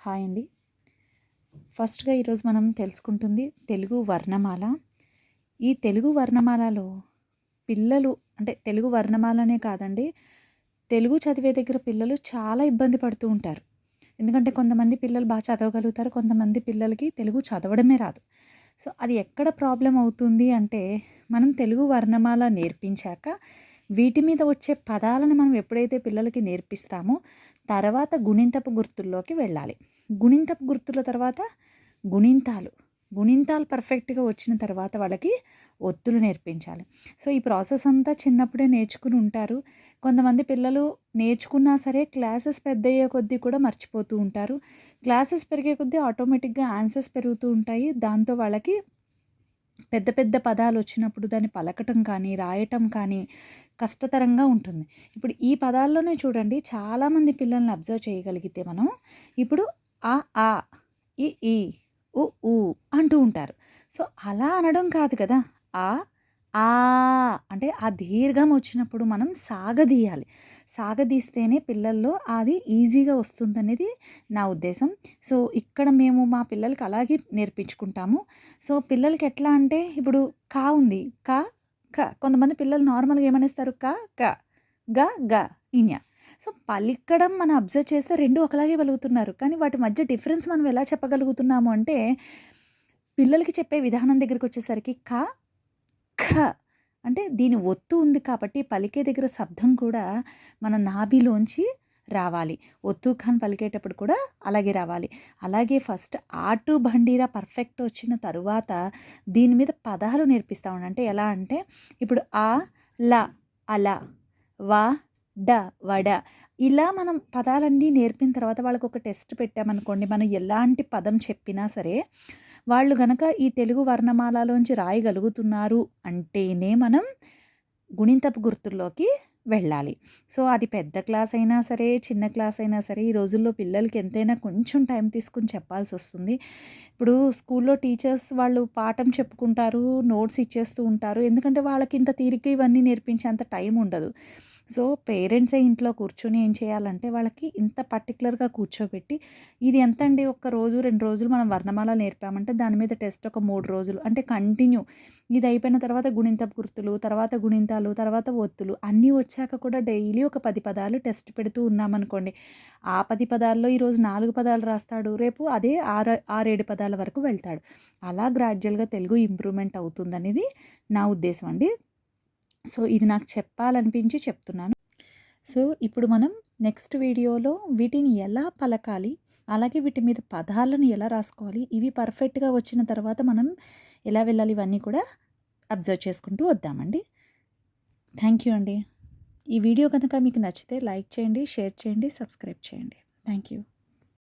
Hi అండి. ఫస్ట్గా ఈరోజు మనం తెలుసుకుంటుంది తెలుగు వర్ణమాల. ఈ తెలుగు వర్ణమాలలో పిల్లలు అంటే తెలుగు వర్ణమాలనే కాదండి తెలుగు చదివే దగ్గర పిల్లలు చాలా ఇబ్బంది పడుతూ ఉంటారు. ఎందుకంటే కొంతమంది పిల్లలు బాగా చదవగలుగుతారు కొంతమంది పిల్లలకి తెలుగు చదవడమే రాదు. సో అది ఎక్కడ ప్రాబ్లం అవుతుంది అంటే మనం తెలుగు వర్ణమాల నేర్పించాక వీటి మీద వచ్చే పదాలను మనం ఎప్పుడైతే పిల్లలకి నేర్పిస్తామో తర్వాత గుణింతపు గుర్తుల్లోకి వెళ్ళాలి. గుణింతపు గుర్తుల తర్వాత గుణింతాలు. గుణింతాలు పర్ఫెక్ట్గా వచ్చిన తర్వాత వాళ్ళకి ఒత్తులు నేర్పించాలి. సో ఈ ప్రాసెస్ అంతా చిన్నప్పుడే నేర్చుకుని ఉంటారు. కొంతమంది పిల్లలు నేర్చుకున్నా సరే క్లాసెస్ పెద్ద అయ్యే కొద్దీ కూడా మర్చిపోతూ ఉంటారు. క్లాసెస్ పెరిగే కొద్దీ ఆటోమేటిక్గా ఆన్సర్స్ పెరుగుతూ ఉంటాయి. దాంతో వాళ్ళకి పెద్ద పెద్ద పదాలు వచ్చినప్పుడు దాన్ని పలకటం కానీ రాయటం కానీ కష్టతరంగా ఉంటుంది. ఇప్పుడు ఈ పదాల్లోనే చూడండి చాలామంది పిల్లల్ని అబ్జర్వ్ చేయగలిగితే మనం ఇప్పుడు ఆ ఆ ఈ ఈ ఉ ఊ అంటూ ఉంటారు. సో అలా అనడం కాదు కదా. ఆ ఆ అంటే ఆ దీర్ఘం వచ్చినప్పుడు మనం సాగదీయాలి. సాగదీస్తేనే పిల్లల్లో అది ఈజీగా వస్తుందనేది నా ఉద్దేశం. సో ఇక్కడ మేము మా పిల్లలకి అలాగే నేర్పించుకుంటాము. సో పిల్లలకి ఎట్లా అంటే ఇప్పుడు కా ఉంది. కా క. కొంతమంది పిల్లలు నార్మల్గా ఏమనేస్తారు? క క. గ గ. ఇన్య. సో పలికడం మనం అబ్జర్వ్ చేస్తే రెండు ఒకలాగే పలుకుతున్నారు. కానీ వాటి మధ్య డిఫరెన్స్ మనం ఎలా చెప్పగలుగుతున్నాము అంటే పిల్లలకి చెప్పే విధానం దగ్గరికి వచ్చేసరికి క ఖ అంటే దీని ఒత్తు ఉంది కాబట్టి పలికే దగ్గర శబ్దం కూడా మన నాభిలోంచి రావాలి. ఒత్తు ఖాన్ పలికేటప్పుడు కూడా అలాగే రావాలి. అలాగే ఫస్ట్ ఆటు బండీరా పర్ఫెక్ట్ వచ్చిన తరువాత దీని మీద పదాలు నేర్పిస్తా ఉండండి అంటే ఎలా అంటే ఇప్పుడు ఆ ల అల వా డ వడ. ఇలా మనం పదాలన్నీ నేర్పిన తర్వాత వాళ్ళకి ఒక టెస్ట్ పెట్టామనుకోండి మనం ఎలాంటి పదం చెప్పినా సరే వాళ్ళు గనక ఈ తెలుగు వర్ణమాలలోంచి రాయగలుగుతున్నారు అంటేనే మనం గుణింతపు గుర్తుల్లోకి వెళ్ళాలి. సో అది పెద్ద క్లాస్ అయినా సరే చిన్న క్లాస్ అయినా సరే ఈ రోజుల్లో పిల్లలకి ఎంతైనా కొంచెం టైం తీసుకుని చెప్పాల్సి వస్తుంది. ఇప్పుడు స్కూల్లో టీచర్స్ వాళ్ళు పాఠం చెప్పుకుంటారు నోట్స్ ఇచ్చేస్తూ ఉంటారు. ఎందుకంటే వాళ్ళకి ఇంత తీరిక ఇవన్నీ నేర్పించేంత టైం ఉండదు. సో పేరెంట్సే ఇంట్లో కూర్చొని ఏం చేయాలంటే వాళ్ళకి ఇంత పర్టికులర్గా కూర్చోబెట్టి ఇది ఎంత అండి ఒక రోజు రెండు రోజులు మనం వర్ణమాల నేర్పామంటే దాని మీద టెస్ట్ ఒక మూడు రోజులు. అంటే కంటిన్యూ. ఇది అయిపోయిన తర్వాత గుణింత గుర్తులు తర్వాత గుణింతాలు తర్వాత ఒత్తులు అన్నీ వచ్చాక కూడా డైలీ ఒక పది పదాలు టెస్ట్ పెడుతూ ఉన్నామనుకోండి. ఆ పది పదాల్లో ఈరోజు నాలుగు పదాలు రాస్తాడు రేపు అదే ఆరు ఆరేడు పదాల వరకు వెళ్తాడు. అలా గ్రాడ్యువల్గా తెలుగు ఇంప్రూవ్మెంట్ అవుతుందనేది నా ఉద్దేశం అండి. సో ఇది నాకు చెప్పాలనిపించి చెప్తున్నాను. సో ఇప్పుడు మనం నెక్స్ట్ వీడియోలో వీటిని ఎలా పలకాలి అలాగే వీటి మీద పదాలను ఎలా రాసుకోవాలి ఇవి పర్ఫెక్ట్గా వచ్చిన తర్వాత మనం ఎలా వెళ్ళాలి ఇవన్నీ కూడా అబ్జర్వ్ చేసుకుంటూ వద్దామండి. థ్యాంక్ యూ అండి. ఈ వీడియో కనుక మీకు నచ్చితే లైక్ చేయండి షేర్ చేయండి సబ్స్క్రైబ్ చేయండి. Thank you.